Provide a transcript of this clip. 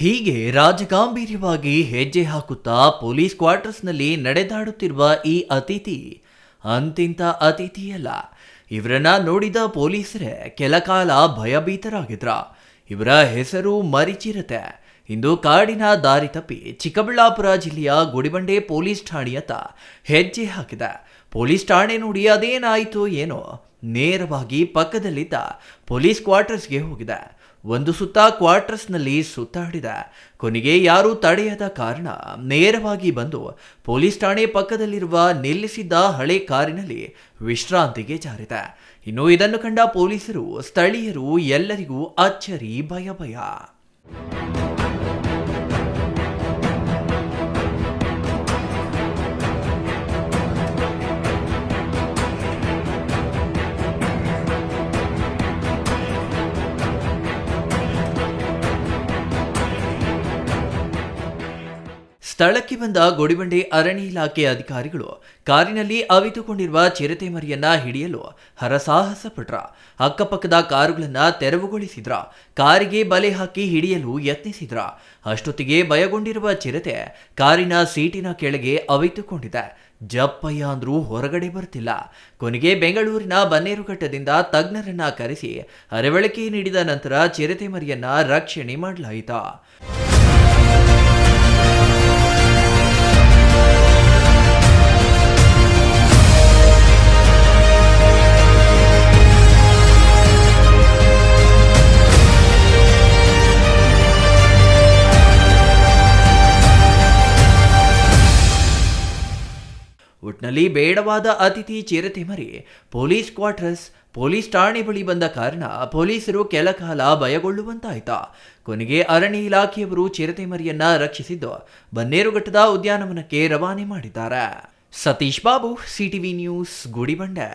ಹೀಗೆ ರಾಜಗಾಂಭೀರ್ಯವಾಗಿ ಹೆಜ್ಜೆ ಹಾಕುತ್ತಾ ಪೊಲೀಸ್ ಕ್ವಾರ್ಟರ್ಸ್ನಲ್ಲಿ ನಡೆದಾಡುತ್ತಿರುವ ಈ ಅತಿಥಿ ಅಂತಿಂತ ಅತಿಥಿಯಲ್ಲ. ಇವರನ್ನ ನೋಡಿದ ಪೊಲೀಸರೇ ಕೆಲ ಕಾಲ ಭಯಭೀತರಾಗಿದ್ರ. ಇವರ ಹೆಸರು ಮರಿಚಿರತೆ. ಇಂದು ಕಾಡಿನ ದಾರಿ ತಪ್ಪಿ ಚಿಕ್ಕಬಳ್ಳಾಪುರ ಜಿಲ್ಲೆಯ ಗುಡಿಬಂಡೆ ಪೊಲೀಸ್ ಠಾಣೆಯತ್ತ ಹೆಜ್ಜೆ ಹಾಕಿದೆ. ಪೊಲೀಸ್ ಠಾಣೆ ನೋಡಿ ಅದೇನಾಯಿತು ಏನೋ ನೇರವಾಗಿ ಪಕ್ಕದಲ್ಲಿದ್ದ ಪೊಲೀಸ್ ಕ್ವಾರ್ಟರ್ಸ್ಗೆ ಹೋಗಿದೆ. ಒಂದು ಸುತ್ತ ಕ್ವಾರ್ಟರ್ಸ್ನಲ್ಲಿ ಸುತ್ತಾಡಿದ. ಕೊನೆಗೆ ಯಾರೂ ತಡೆಯದ ಕಾರಣ ನೇರವಾಗಿ ಬಂದು ಪೊಲೀಸ್ ಠಾಣೆ ಪಕ್ಕದಲ್ಲಿರುವ ನಿಲ್ಲಿಸಿದ್ದ ಹಳೆ ಕಾರಿನಲ್ಲಿ ವಿಶ್ರಾಂತಿಗೆ ಜಾರಿದ. ಇನ್ನು ಇದನ್ನು ಕಂಡ ಪೊಲೀಸರು, ಸ್ಥಳೀಯರು ಎಲ್ಲರಿಗೂ ಅಚ್ಚರಿ ಭಯ ಭಯ ಸ್ಥಳಕ್ಕೆ ಬಂದ ಗೋಡಿಬಂಡೆ ಅರಣ್ಯ ಇಲಾಖೆ ಅಧಿಕಾರಿಗಳು ಕಾರಿನಲ್ಲಿ ಅವಿತುಕೊಂಡಿರುವ ಚಿರತೆ ಮರಿಯನ್ನ ಹಿಡಿಯಲು ಹರಸಾಹಸ ಪಟ್ರ ಅಕ್ಕಪಕ್ಕದ ಕಾರುಗಳನ್ನ ತೆರವುಗೊಳಿಸಿದ್ರ. ಕಾರಿಗೆ ಬಲೆ ಹಾಕಿ ಹಿಡಿಯಲು ಯತ್ನಿಸಿದ್ರ. ಅಷ್ಟೊತ್ತಿಗೆ ಭಯಗೊಂಡಿರುವ ಚಿರತೆ ಕಾರಿನ ಸೀಟಿನ ಕೆಳಗೆ ಅವಿತುಕೊಂಡಿದೆ. ಜಪ್ಪಯ್ಯ ಅಂದ್ರೂ ಹೊರಗಡೆ ಬರ್ತಿಲ್ಲ. ಕೊನೆಗೆ ಬೆಂಗಳೂರಿನ ಬನ್ನೇರುಘಟ್ಟದಿಂದ ತಜ್ಞರನ್ನ ಕರೆಸಿ ಅರವಳಿಕೆ ನೀಡಿದ ನಂತರ ಚಿರತೆ ಮರಿಯನ್ನ ರಕ್ಷಣೆ ಮಾಡಲಾಯಿತಾ? ಒಟ್ನಲ್ಲಿ ಬೇಡವಾದ ಅತಿಥಿ ಚಿರತೆ ಮರಿ. ಪೊಲೀಸ್ ಕ್ವಾರ್ಟರ್ಸ್, ಪೊಲೀಸ್ ಠಾಣೆ ಬಳಿ ಬಂದ ಕಾರಣ ಪೊಲೀಸರು ಕೆಲ ಕಾಲ ಭಯಗೊಳ್ಳುವಂತಾಯ್ತಾ. ಕೊನೆಗೆ ಅರಣ್ಯ ಇಲಾಖೆಯವರು ಚಿರತೆ ಮರಿಯನ್ನ ರಕ್ಷಿಸಿದ್ದು, ಬನ್ನೇರುಘಟ್ಟದ ಉದ್ಯಾನವನಕ್ಕೆ ರವಾನೆ ಮಾಡಿದ್ದಾರೆ. Satish Babu, CTV news, Gudibande.